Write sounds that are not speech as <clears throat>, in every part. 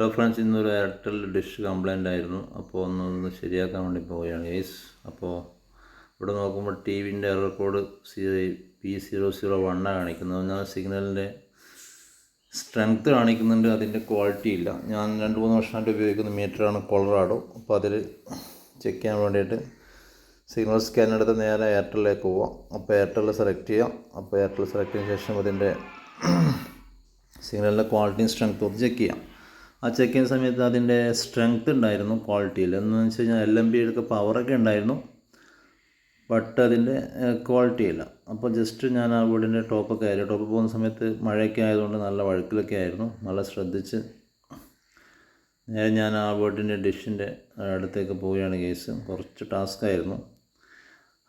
Hello friends ഇന്നൊരു Airtel dish complaint ആയിരുന്നു. അപ്പോൾ ഒന്ന് ഒന്ന് ശരിയാക്കാൻ വേണ്ടി പോവുകയാണ്. ഗൈസ് അപ്പോൾ ഇവിടെ നോക്കുമ്പോൾ ടി വിന്റെ error code P zero zero വണ്ണാണ് കാണിക്കുന്നത്. ഞാൻ സിഗ്നലിന്റെ സ്ട്രെങ്ത് കാണിക്കുന്നുണ്ട്. അതിന്റെ ക്വാളിറ്റി ഇല്ല. ഞാൻ രണ്ട് മൂന്ന് വർഷമായിട്ട് ഉപയോഗിക്കുന്ന മീറ്ററാണ് കൊളറാഡോ. അപ്പോൾ അതിൽ ചെക്ക് ചെയ്യാൻ വേണ്ടിയിട്ട് സിഗ്നൽ സ്കാൻ എടുത്ത് നേരെ എയർടെല്ലിലേക്ക് പോവാം. അപ്പോൾ എയർടെൽ സെലക്ട് ചെയ്യാം. അപ്പോൾ എയർടെൽ സെലക്ട് ചെയ്തതിന് ശേഷം അതിന്റെ സിഗ്നലിന്റെ ക്വാളിറ്റിയും സ്ട്രെങ്ത്തും ചെക്ക് ചെയ്യാം. ആ ചെക്ക് ചെയ്യുന്ന സമയത്ത് അതിന്റെ സ്ട്രെങ്ത് ഉണ്ടായിരുന്നു ക്വാളിറ്റിയിൽ എന്ന് വെച്ച് കഴിഞ്ഞാൽ എൽ എം ബിയുടെ പവറൊക്കെ ഉണ്ടായിരുന്നു ബട്ട് അതിന്റെ ക്വാളിറ്റി ഇല്ല. അപ്പോൾ ജസ്റ്റ് ഞാൻ ആ വീടിന്റെ ടോപ്പൊക്കെ ആയിരുന്നു. ടോപ്പ് പോകുന്ന സമയത്ത് മഴയൊക്കെ ആയതുകൊണ്ട് നല്ല വഴുക്കിലൊക്കെ ആയിരുന്നു. നല്ല ശ്രദ്ധിച്ച് നേരെ ഞാൻ ആ വീടിന്റെ ഡിഷിന്റെ അടുത്തേക്ക് പോവുകയാണ് കേസ് കുറച്ച് ടാസ്ക് ആയിരുന്നു.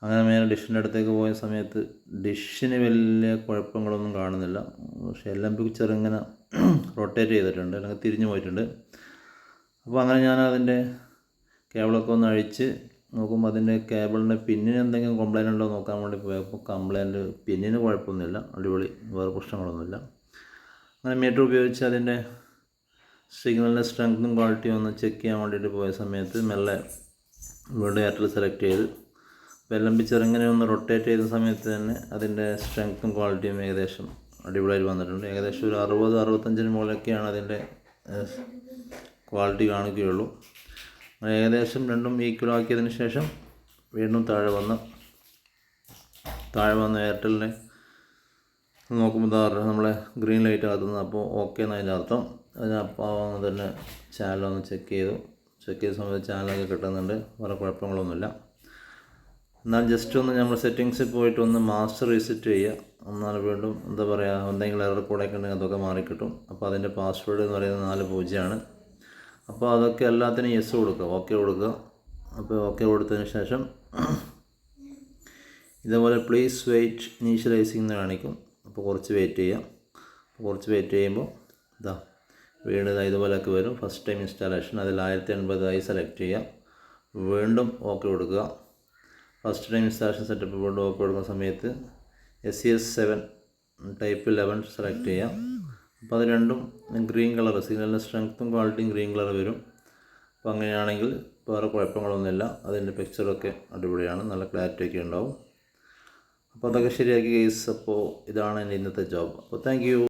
അങ്ങനെ മേലെ ഡിഷിന്റെ അടുത്തേക്ക് പോയ സമയത്ത് ഡിഷിന് വലിയ കുഴപ്പങ്ങളൊന്നും കാണുന്നില്ല. പക്ഷെ എല്ലാം ചെറുങ്ങനെ റൊട്ടേറ്റ് ചെയ്തിട്ടുണ്ട്. അല്ലെങ്കിൽ തിരിഞ്ഞു പോയിട്ടുണ്ട്. അപ്പോൾ അങ്ങനെ ഞാൻ അതിന്റെ കേബിളൊക്കെ ഒന്ന് അഴിച്ച് നോക്കുമ്പോൾ അതിന്റെ കേബിളിന്റെ പിന്നിന് എന്തെങ്കിലും കംപ്ലയിന്റ് ഉണ്ടോ നോക്കാൻ വേണ്ടി പോയപ്പോൾ കംപ്ലൈന്റ് പിന്നിന് കുഴപ്പമൊന്നുമില്ല. അടിപൊളി. വേറെ പ്രശ്നങ്ങളൊന്നുമില്ല. അങ്ങനെ മീറ്റർ ഉപയോഗിച്ച് അതിന്റെ സിഗ്നലിന്റെ സ്ട്രെങ്ത്തും ക്വാളിറ്റിയും ഒന്ന് ചെക്ക് ചെയ്യാൻ വേണ്ടിയിട്ട് പോയ സമയത്ത് മെല്ലെ വീണ്ടും എയർടെൽ സെലക്ട് ചെയ്ത് വെല്ലമ്പി ചെറുങ്ങനെ ഒന്ന് റൊട്ടേറ്റ് ചെയ്ത സമയത്ത് തന്നെ അതിന്റെ സ്ട്രെങ്ത്തും ക്വാളിറ്റിയും ഏകദേശം അടിപൊളിയായി വന്നിട്ടുണ്ട്. ഏകദേശം ഒരു അറുപത് അറുപത്തഞ്ചിന് മുകളിലൊക്കെയാണ് അതിന്റെ ക്വാളിറ്റി കാണിക്കുകയുള്ളൂ. ഏകദേശം രണ്ടും ഈക്വൽ ആക്കിയതിന് ശേഷം വീണ്ടും താഴെ വന്ന് താഴെ വന്ന എയർടെലിനെ നോക്കുമ്പോൾ താറ് നമ്മളെ ഗ്രീൻ ലൈറ്റ് ആകുന്നത് അപ്പോൾ ഓക്കെ എന്നതിന്റെ അർത്ഥം. അതിനപ്പോൾ തന്നെ ചാനൽ ഒന്ന് ചെക്ക് ചെയ്തു. ചെക്ക് ചെയ്ത സമയത്ത് ചാനലൊക്കെ കിട്ടുന്നുണ്ട്. വേറെ കുഴപ്പങ്ങളൊന്നുമില്ല. എന്നാൽ ജസ്റ്റ് ഒന്ന് നമ്മൾ സെറ്റിങ്സിൽ പോയിട്ട് ഒന്ന് മാസ്റ്റർ റീസെറ്റ് ചെയ്യുക എന്നാൽ വീണ്ടും എന്താ പറയുക എന്തെങ്കിലും എറർ കൂടെയൊക്കെ ഉണ്ടെങ്കിൽ അതൊക്കെ മാറിക്കിട്ടും. അപ്പോൾ അതിന്റെ പാസ്വേഡ് എന്ന് പറയുന്നത് നാല് പൂജ്യമാണ്. അപ്പോൾ അതൊക്കെ എല്ലാത്തിനും യെസ് കൊടുക്കുക ഓക്കെ കൊടുക്കുക. അപ്പോൾ ഓക്കെ കൊടുത്തതിന് ശേഷം <clears throat> ഇതേപോലെ പ്ലീസ് വെയിറ്റ് ഇനീഷ്യലൈസിംഗ് എന്ന് കാണിക്കും. അപ്പോൾ കുറച്ച് വെയിറ്റ് ചെയ്യാം. കുറച്ച് വെയിറ്റ് ചെയ്യുമ്പോൾ ഇതാ വീണ്ടും ഇതുപോലെയൊക്കെ വരും. ഫസ്റ്റ് ടൈം ഇൻസ്റ്റാളേഷൻ അതിൽ ആയിരത്തി എൺപതായി സെലക്ട് ചെയ്യാം. വീണ്ടും ഓക്കെ കൊടുക്കുക. First time installation setup board open കൊടുക്കുന്ന സമയത്ത് S C S seven type eleven select ചെയ്യാം. അപ്പോൾ അത് രണ്ടും ഗ്രീൻ കളർ സിഗ്നലിന്റെ സ്ട്രെങ്ത്തും ക്വാളിറ്റിയും ഗ്രീൻ കളർ വരും. അപ്പോൾ അങ്ങനെയാണെങ്കിൽ വേറെ കുഴപ്പങ്ങളൊന്നുമില്ല. അതിന്റെ പിക്ചറൊക്കെ അടിപൊളിയാണ്. നല്ല ക്ലാരിറ്റി ഒക്കെ ഉണ്ടാവും. അപ്പോൾ അതൊക്കെ ശരിയാക്കി കേസ് അപ്പോൾ ഇതാണ് എന്റെ ഇന്നത്തെ ജോബ് അപ്പോൾ താങ്ക്